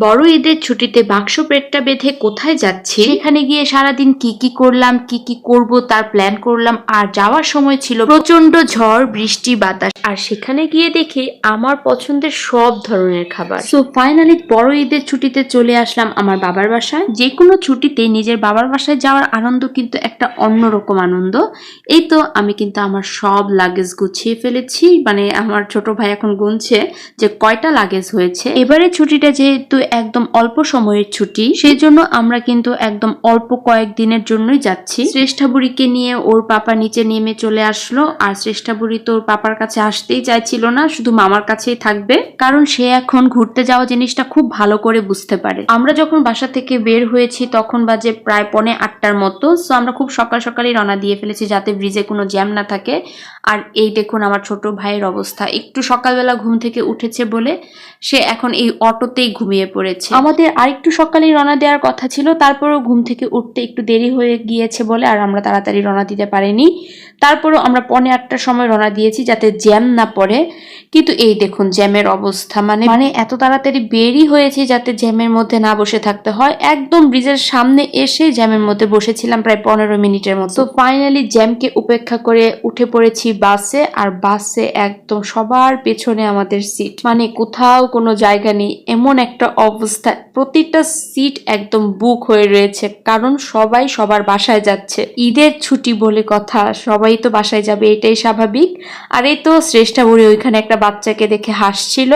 বড় ঈদের ছুটিতে বাক্স পেটটা বেঁধে কোথায় যাচ্ছি? সেখানে গিয়ে সারাদিন কি কি করলাম, কি কি করব, তার প্ল্যান করলাম, আর যাওয়ার সময় ছিল প্রচণ্ড ঝড়, বৃষ্টি, বাতাস। আর সেখানে গিয়ে দেখি আমার পছন্দের সব ধরনের খাবার। সো ফাইনালি বড় ঈদের ছুটিতে চলে আসলাম আমার বাবার বাসায়। যে কোনো ছুটিতে নিজের বাবার বাসায় যাওয়ার আনন্দ কিন্তু একটা অন্যরকম আনন্দ। এই তো আমি কিন্তু আমার সব লাগেজ গুছিয়ে ফেলেছি। মানে আমার ছোট ভাই এখন গুনছে যে কয়টা লাগেজ হয়েছে। এবারে ছুটিটা যেহেতু একদম অল্প সময়ের ছুটি। সেই জন্য আমরা কিন্তু একদম অল্প কয়েক দিনের জন্যই যাচ্ছি। শ্রেষ্ঠা বুড়িকে নিয়ে ওর পাপা নিচে নেমে চলে আসলো। আর শ্রেষ্ঠা বুড়ি তো ওর পাপার কাছে আসতেই চাইছিল না, শুধু মামার কাছেই থাকবে। কারণ সে এখন ঘুরতে যাওয়া জিনিসটা খুব ভালো করে বুঝতে পারে। আমরা যখন বাসা থেকে বের হয়েছি, তখন বাজে প্রায় পনে আটটার মতো। সো আমরা খুব সকাল সকালই রওনা দিয়ে ফেলেছি যাতে ব্রিজে কোনো জ্যাম না থাকে। আর এই দেখুন আমার ছোট ভাইয়ের অবস্থা। একটু সকালবেলা ঘুম থেকে উঠেছে বলে সে এখন এই অটোতেই ঘুমিয়ে পড়েছে আমাদের আরেকটু সকালে রওনা দেওয়ার কথা ছিল, তারপরও ঘুম থেকে উঠতে একটু দেরি হয়ে গিয়েছে বলে আর আমরা তাড়াতাড়ি রওনা দিতে পারিনি। তারপরও আমরা পনে আটটার সময় রওনা দিয়েছি যাতে জ্যাম না পড়ে। কিন্তু এই দেখুন জ্যামের অবস্থা মানে মানে এত তাড়াতাড়ি বেরই হয়েছে যাতে জ্যামের মধ্যে না বসে থাকতে হয়। একদম ব্রিজের সামনে এসে জ্যামের মধ্যে বসেছিলাম প্রায় পনেরো মিনিটের মতো। ফাইনালি জ্যামকে উপেক্ষা করে উঠে পড়েছি বাসে আর বাসে একদম সবার পেছনে আমাদের সিট মানে কোথাও কোনো জায়গা নেই, এমন একটা অবস্থা, প্রতিটা সিট একদম বুক হয়ে রয়েছে, কারণ সবাই সবার বাসায় যাচ্ছে। ঈদের ছুটি বলে কথা, সবাই তো বাসায় যাবে, এটাই স্বাভাবিক। আর এই তো শ্রেষ্ঠা বুড়ি ওইখানে একটা বাচ্চাকে দেখে হাসছিল।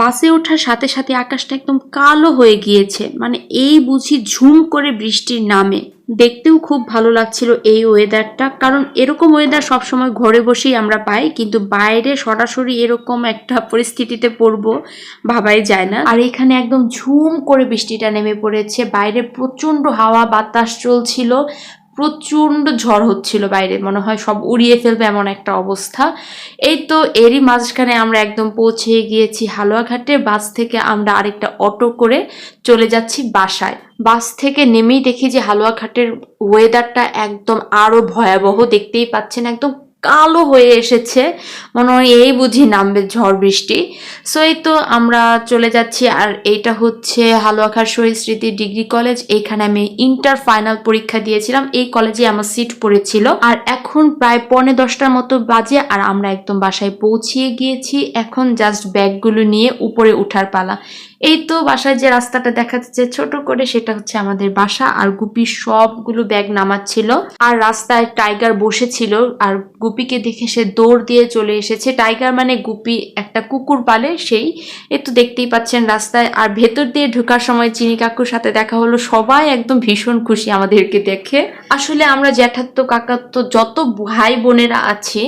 বাসে ওঠার সাথে সাথে আকাশটা একদম কালো হয়ে গিয়েছে মানে এই বুঝি ঝুম করে বৃষ্টির নামে। দেখতেও খুব ভালো লাগছিল এই ওয়েদারটা কারণ এরকম ওয়েদার সবসময় ঘরে বসেই আমরা পাই, কিন্তু বাইরে সরাসরি এরকম একটা পরিস্থিতিতে পড়ব ভাবাই যায় না। আর এখানে একদম ঝুম করে বৃষ্টিটা নেমে পড়েছে, বাইরে প্রচণ্ড হাওয়া বাতাস চলছিল। প্রচণ্ড ঝড় হচ্ছিল বাইরে, মনে হয় সব উড়িয়ে ফেলবে এমন একটা অবস্থা। এই তো এরই মাঝখানে আমরা একদম পৌঁছে গিয়েছি হালুয়াঘাটে, বাস থেকে আমরা আরেকটা অটো করে চলে যাচ্ছি বাসায়। বাস থেকে নেমেই দেখি যে হালুয়াঘাটের ওয়েদারটা একদম আরও ভয়াবহ দেখতেই পাচ্ছেন, একদম কালো হয়ে এসেছে। মনে হয় এই বুঝি নামবে ঝড় বৃষ্টি। সো এই তো আমরা চলে যাচ্ছি। আর এইটা হচ্ছে হালুয়াখার শহীদ স্মৃতি ডিগ্রি কলেজ। এখানে আমি ইন্টার ফাইনাল পরীক্ষা দিয়েছিলাম। এই কলেজে আমার সিট পড়েছিল। আর এখন প্রায় পৌনে দশটার মতো বাজে আর আমরা একদম বাসায় পৌঁছিয়ে গিয়েছি। এখন জাস্ট ব্যাগগুলো নিয়ে উপরে উঠার পালা। এই তো বাসায় যে রাস্তাটা দেখা যাচ্ছে ছোট করে, সেটা হচ্ছে আমাদের বাসা। আর গুপি সবগুলো ব্যাগ নামাচ্ছিল। আর রাস্তায় টাইগার বসেছিল। আর গুপিকে দেখে সে দৌড় দিয়ে চলে এসেছে। টাইগার মানে গুপি, একটা কুকুর পালে সেই। তো দেখতেই পাচ্ছেন রাস্তায়। আর ভেতর দিয়ে ঢোকার সময় চিনি কাকুর সাথে দেখা হলো। সবাই একদম ভীষণ খুশি আমাদেরকে দেখে। আসলে আমরা জ্যাঠাত্ম কাকাত্ত যত ভাই বোনেরা আছি,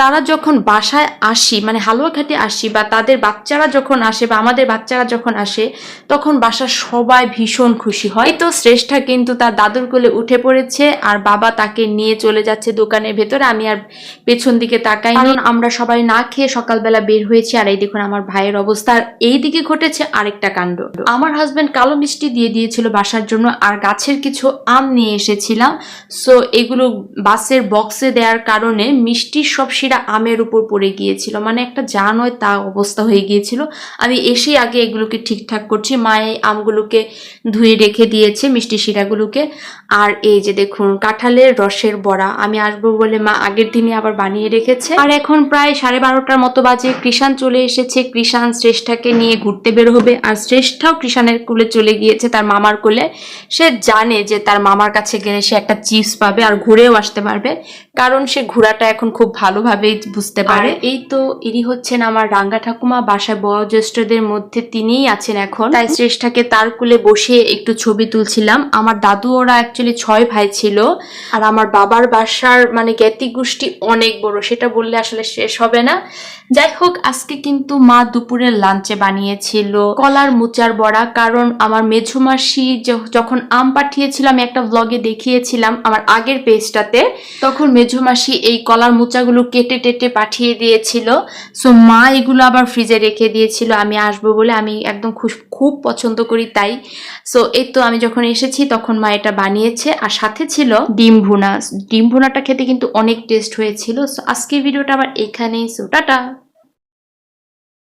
তারা যখন বাসায় আসি মানে হালুয়াঘাটে আসি, বা তাদের বাচ্চারা যখন আসে, বা আমাদের বাচ্চারা যখন আসে, তখন বাসার সবাই ভীষণ খুশি হয়। তো শ্রেষ্ঠা কিন্তু তার দাদুর কোলে উঠে পড়েছে, আর বাবা তাকে নিয়ে চলে যাচ্ছে দোকানের ভেতরে। আমি আর পেছন দিকে তাকাই কারণ আমরা সবাই না খেয়ে সকালবেলা বের হয়েছি, আর এই দেখুন আমার ভাইয়ের অবস্থা। এই দিকে ঘটেছে আরেকটা কাণ্ড। আমার হাজবেন্ড কালো মিষ্টি দিয়ে দিয়েছিল বাসার জন্য, আর গাছের কিছু আম নিয়ে এসেছিলাম। সো এগুলো বাসের বক্সে দেওয়ার কারণে মিষ্টির সব শিরা আমের উপর পড়ে গিয়েছিল। মানে একটা যা নয় তা অবস্থা হয়ে গিয়েছিল। আমি এসেই আগে এগুলোকে ঠিকঠাক করছি। মা এই আমগুলোকে ধুয়ে রেখে দিয়েছে, মিষ্টি শিরাগুলোকে। আর এই যে দেখুন, কাঁঠালের রসের বড়া। আমি আসব বলে মা আগের দিনে আবার বানিয়ে রেখেছে। আর এখন প্রায় সাড়ে বারোটার মতো বাজে। কৃষাণ চলে এসেছে। কৃষাণ শ্রেষ্ঠাকে নিয়ে ঘুরতে বের হবে। আর শ্রেষ্ঠাও কৃষাণের কোলে চলে গিয়েছে তার মামার কোলে। সে জানে যে তার মামার কাছে গেলে সে একটা চিপস পাবে আর ঘুরেও আসতে পারবে। কারণ সে ঘোরাটা এখন খুব ভালোভাবেই বুঝতে পারে। এই তো ইনি হচ্ছেন আমার রাঙ্গা ঠাকুমা বাসায় বয়োজ্যেষ্ঠদের মধ্যে তিনিই আছেন এখন। তাই শ্রেষ্ঠাকে তার কুলে বসে একটু ছবি তুলছিলাম। আমার দাদু ওরা অ্যাকচুয়ালি ছয় ভাই ছিল। আর আমার বাবার বাসার মানে জ্ঞাতি গোষ্ঠী অনেক বড় সেটা বললে আসলে শেষ হবে না। যাই হোক আজকে কিন্তু মা দুপুরের লাঞ্চে বানিয়েছিল কলার মুচার বড়া। কারণ আমার মেঝুমাসি যখন আম পাঠিয়েছিল আমি একটা ব্লগে দেখিয়েছিলাম আমার আগের পেজটাতে তখন মেঝুমাসি এই কলার মোচাগুলো কেটে টেটে পাঠিয়ে দিয়েছিল। সো মা এগুলো আবার ফ্রিজে রেখে দিয়েছিল, আমি আসব বলে আমি একদম খুব খুব পছন্দ করি তাই। সো এই তো আমি যখন এসেছি তখন মা এটা বানিয়েছে, আর সাথে ছিল ডিম ভুনা। ডিম ভুনাটা খেতে কিন্তু অনেক টেস্ট হয়েছিল। সো আজকের ভিডিওটা আবার এখানেই। So tata!